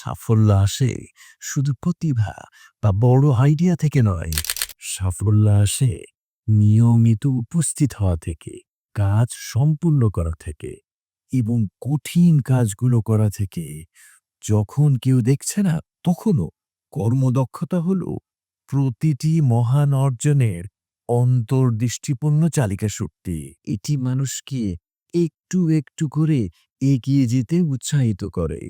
সাফল্য আসে শুধু প্রতিভা বা বড় আইডিয়া থেকে নয়, সাফল্য আসে নিয়মিত উপস্থিত হওয়া থেকে, কাজ সম্পূর্ণ করা থেকে এবং কঠিন কাজগুলো করা থেকে। যখন কেউ দেখছে না, তখনও কর্মদক্ষতা হলো প্রতিটি মহান অর্জনের অন্তর্দৃষ্টিপূর্ণ চালিকা শক্তি। এটি মানুষকে একটু একটু করে এগিয়ে যেতে উৎসাহিত করে।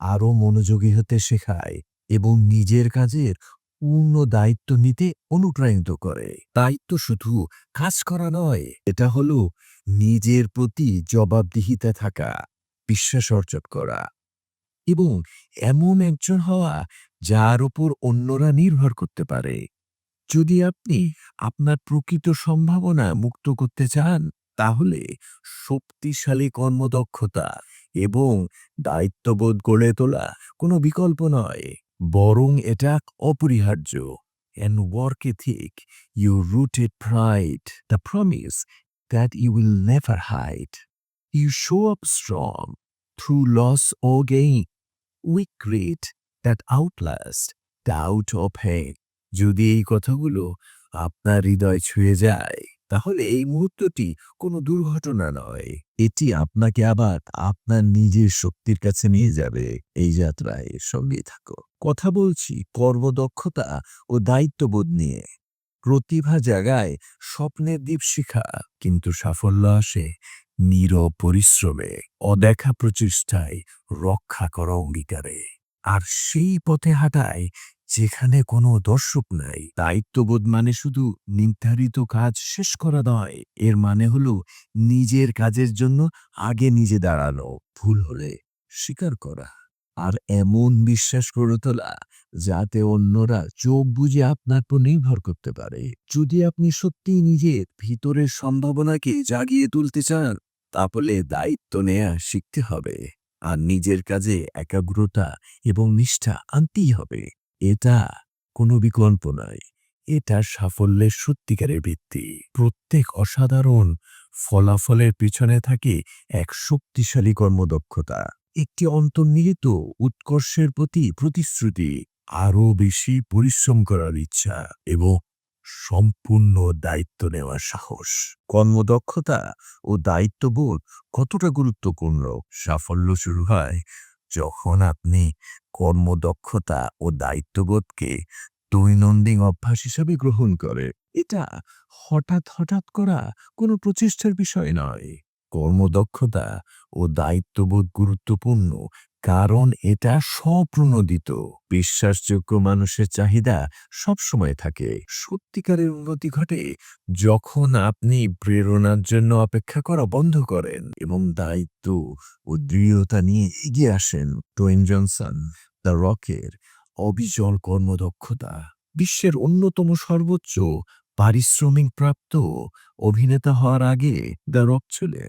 আরও মনোযোগী হতে শেখায় এবং নিজের কাজের পূর্ণ দায়িত্ব নিতে অনুপ্রাণিত করে। দায়িত্ব শুধু কাজ করা নয়, এটা হলো নিজের প্রতি জবাবদিহিতা থাকা, বিশ্বাস অর্জন করা এবং এমন একজন হওয়া যার উপর অন্যরা নির্ভর করতে পারে। যদি আপনি আপনার প্রকৃত সম্ভাবনা মুক্ত করতে চান তাহলে শক্তিশালী কর্মদক্ষতা এবং দায়িত্ববোধ গড়ে তোলা কোনো বিকল্প নয়। বরং এটা অপরিহার্য and work thick you rooted pride the promise that you will never hide you show up strong through loss O gain we create that outlast the out of হে যদি এই কথাগুলো আপনার হৃদয় ছুঁয়ে যায় তাহলে এই মুহূর্তটি কোনো দুর্ঘটনা নয়। এটি আপনাকে আবার আপনার নিজের শক্তির কাছে নিয়ে যাবে। এই যাত্রায় সঙ্গে থাকো। কথা বলছি কর্মদক্ষতা ও দায়িত্ববোধ নিয়ে। প্রতিভা জাগায় স্বপ্নের দীপশিখা কিন্তু সাফল্য আসে নীরব পরিশ্রমে। অদেখা প্রচেষ্টায় রক্ষা করা অঙ্গীকারে। আর সেই পথে হাঁটায় যেখানে কোনো দর্শক নাই, দায়িত্ববোধ মানে শুধু নির্ধারিত কাজ শেষ করা নয়, এর মানে হলো নিজের কাজের জন্য আগে নিজে দাঁড়ানো, ভুল হলে স্বীকার করা। আর এমন বিশ্বাস করে তোলা যাতে অন্যরা চোখ বুঝে আপনার উপর নির্ভর করতে পারে। যদি আপনি সত্যি নিজের ভিতরের সম্ভাবনাকে জাগিয়ে তুলতে চান, তাহলে দায়িত্ব নেয়া শিখতে হবে। আর নিজের কাজে একাগ্রতা এবং নিষ্ঠা আনতেই হবে। এটা কোনো বিকল্প নয়। এটা সাফল্যের সত্যিকারের ভিত্তি। প্রত্যেক অসাধারণ ফলাফলের পিছনে থাকে এক শক্তিশালী কর্মদক্ষতা। একটি অন্তর্নিহিত উৎকর্ষের প্রতি প্রতিশ্রুতি, আরও বেশি পরিশ্রম করার ইচ্ছা এবং সম্পূর্ণ দায়িত্ব নেওয়ার সাহস। কর্মদক্ষতা ও দায়িত্ববোধ কতটা গুরুত্বপূর্ণ? সাফল্য শুরু হয় যখন আপনি কর্মদক্ষতা ও দায়িত্ববোধকে দৈনন্দিন অভ্যাস হিসাবে গ্রহণ করে, এটা হঠাৎ হঠাৎ করা কোনো প্রচেষ্টার বিষয় নয়। কর্মদক্ষতা ও দায়িত্ববোধ গুরুত্বপূর্ণ কারণ এটা স্বপ্রণোদিত। বিশ্বাসযোগ্য মানুষের চাহিদা সবসময় থাকে। সত্যিকারের উন্নতি ঘটে যখন আপনি প্রেরণার জন্য অপেক্ষা করা বন্ধ করেন এবং দায়িত্ব ও দৃঢ়তা নিয়ে এগিয়ে আসেন। টোয়েন জনসন, দ্য রকের অবিচল কর্মদক্ষতা, বিশ্বের অন্যতম সর্বোচ্চ পারিশ্রমিক প্রাপ্ত অভিনেতা হওয়ার আগে দ্য রক ছিলেন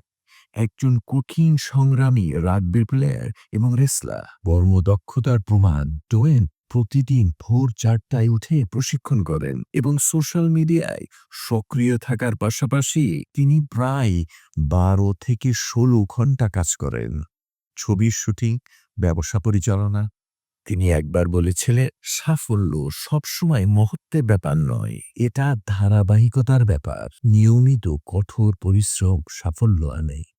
একজন কঠিন সংগ্রামী, রাগবি প্লেয়ার এবং রেসলার। কর্মদক্ষতার প্রমাণ টোয়েন প্রতিদিন ভোর চারটায় উঠে প্রশিক্ষণ করেন এবং সোশ্যাল মিডিয়ায় সক্রিয় থাকার পাশাপাশি তিনি প্রায় বারো থেকে ষোলো ঘণ্টা কাজ করেন। ছবির শুটিং, ব্যবসা পরিচালনা। তিনি একবার বলেছিলেন, সাফল্য সবসময় মুহূর্তের ব্যাপার নয়, এটা ধারাবাহিকতার ব্যাপার। নিয়মিত কঠোর পরিশ্রম সাফল্য আনে।